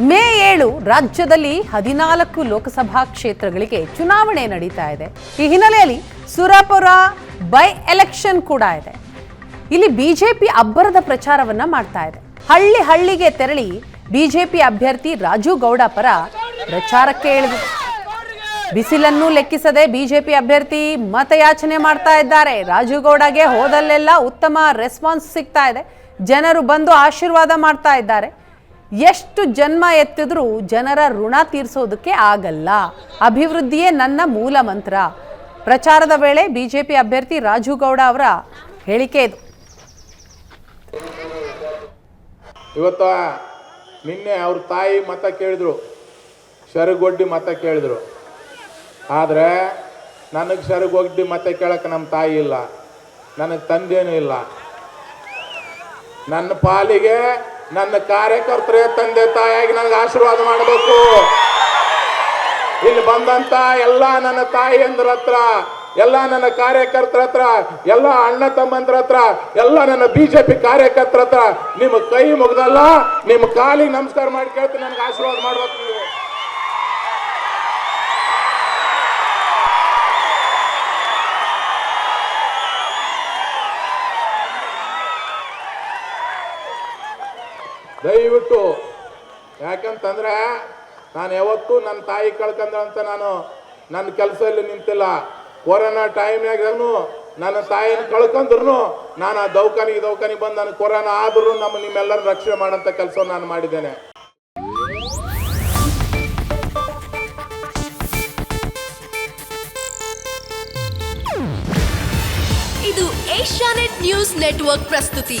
ಮೇ ಏಳು ರಾಜ್ಯದಲ್ಲಿ ಹದಿನಾಲ್ಕು ಲೋಕಸಭಾ ಕ್ಷೇತ್ರಗಳಿಗೆ ಚುನಾವಣೆ ನಡೀತಾ ಇದೆ. ಈ ಹಿನ್ನೆಲೆಯಲ್ಲಿ ಸುರಪುರ ಬೈ ಎಲೆಕ್ಷನ್ ಕೂಡ ಇದೆ. ಇಲ್ಲಿ ಬಿಜೆಪಿ ಅಬ್ಬರದ ಪ್ರಚಾರವನ್ನ ಮಾಡ್ತಾ ಇದೆ. ಹಳ್ಳಿ ಹಳ್ಳಿಗೆ ತೆರಳಿ ಬಿಜೆಪಿ ಅಭ್ಯರ್ಥಿ ರಾಜು ಗೌಡ ಪರ ಪ್ರಚಾರಕ್ಕೆ ಇಳಿದು ಬಿಸಿಲನ್ನು ಲೆಕ್ಕಿಸದೆ ಬಿಜೆಪಿ ಅಭ್ಯರ್ಥಿ ಮತಯಾಚನೆ ಮಾಡ್ತಾ ಇದ್ದಾರೆ. ರಾಜುಗೌಡಗೆ ಹೋದಲ್ಲೆಲ್ಲ ಉತ್ತಮ ರೆಸ್ಪಾನ್ಸ್ ಸಿಗ್ತಾ ಇದೆ. ಜನರು ಬಂದು ಆಶೀರ್ವಾದ ಮಾಡ್ತಾ ಇದ್ದಾರೆ. ಎಷ್ಟು ಜನ್ಮ ಎತ್ತಿದ್ರೂ ಜನರ ಋಣ ತೀರಿಸೋದಕ್ಕೆ ಆಗಲ್ಲ. ಅಭಿವೃದ್ಧಿಯೇ ನನ್ನ ಮೂಲ ಮಂತ್ರ. ಪ್ರಚಾರದ ವೇಳೆ ಬಿಜೆಪಿ ಅಭ್ಯರ್ಥಿ ರಾಜುಗೌಡ ಅವರ ಹೇಳಿಕೆ ಇದು. ಇವತ್ತು ನಿನ್ನೆ ಅವ್ರ ತಾಯಿ ಮತ ಕೇಳಿದ್ರು. ಶರಗೊಡ್ಡಿ ಮತ ಕೇಳಿದ್ರು. ಆದರೆ ನನಗೆ ಶರಗೊಡ್ಡಿ ಮತ ಕೇಳಕ್ಕೆ ನಮ್ಮ ತಾಯಿ ಇಲ್ಲ. ನನಗೆ ತಂದೆನೂ ಇಲ್ಲ. ನನ್ನ ಪಾಲಿಗೆ ನನ್ನ ಕಾರ್ಯಕರ್ತರೇ, ತಂದೆ, ತಾಯಿಯಾಗಿ ನನಗೆ ಆಶೀರ್ವಾದ ಮಾಡಬೇಕು. ಇಲ್ಲಿ ಬಂದಂತ ಎಲ್ಲ ನನ್ನ ತಾಯಿಯಂದ್ರ ಹತ್ರ, ಎಲ್ಲ ನನ್ನ ಕಾರ್ಯಕರ್ತರ ಹತ್ರ, ಎಲ್ಲ ಅಣ್ಣ ತಮ್ಮಂದ್ರ ಹತ್ರ, ಎಲ್ಲ ನನ್ನ ಬಿಜೆಪಿ ಕಾರ್ಯಕರ್ತರ ಹತ್ರ, ನಿಮ್ಮ ಕೈ ಮುಗ್ದಲ್ಲ, ನಿಮ್ಮ ಕಾಲಿಗೆ ನಮಸ್ಕಾರ ಮಾಡಿ ಕೇಳ್ತೀನಿ, ನನಗೆ ಆಶೀರ್ವಾದ ಮಾಡ್ಬೇಕು ನೀವು. ದಯವಿಟ್ಟು. ಯಾಕಂತಂದ್ರೆ ನಾನು ಯಾವತ್ತೂ ನನ್ನ ತಾಯಿ ಕಳ್ಕೊಂಡ್ರಂತ ನಾನು ನನ್ನ ಕೆಲಸದಲ್ಲಿ ನಿಂತಿಲ್ಲ. ಕೊರೋನಾ ಟೈಮ್ನಾಗೂ ನನ್ನ ತಾಯಿನ ಕಳ್ಕೊಂಡ್ರು ನಾನು ಆ ದೌಖಾನಿಗೆ ದೌಖಾನಿಗೆ ಬಂದು ನಾನು ಕೊರೋನಾ ಆದರೂ ನಮ್ಮ ನಿಮ್ಮೆಲ್ಲರ ರಕ್ಷಣೆ ಮಾಡೋಂಥ ಕೆಲಸ ನಾನು ಮಾಡಿದ್ದೇನೆ. ಇದು ಏಷ್ಯಾನೆಟ್ ನ್ಯೂಸ್ ನೆಟ್ವರ್ಕ್ ಪ್ರಸ್ತುತಿ.